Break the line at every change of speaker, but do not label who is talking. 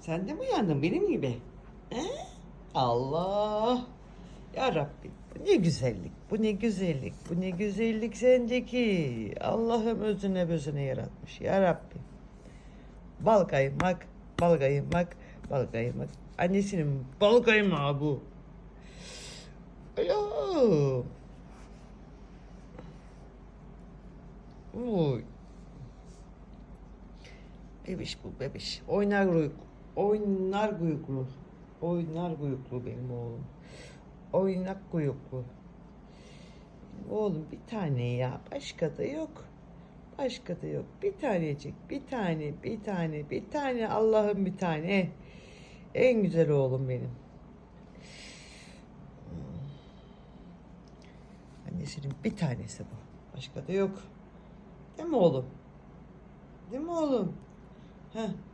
Sen de mi uyandın benim gibi? He? Allah! Ya Rabbi bu ne güzellik, bu ne güzellik, bu ne güzellik sendeki. Allah'ım özüne bözüne yaratmış ya Rabbi. Bal kaymak, bal kaymak, bal kaymak. Annesinin bal kaymağı bu. Alo. Oy. Bebiş bu bebiş. Oynar guyuk. Oynar guyuklu. Oynar guyuklu benim oğlum. Oynak guyuklu. Oğlum bir tane ya. Başka da yok. Başka da yok. Bir tanecik. Bir tane. Bir tane. Bir tane. Allah'ım bir tane. En güzel oğlum benim. Annesinin bir tanesi bu. Başka da yok. Değil mi oğlum? Değil mi oğlum? 哼。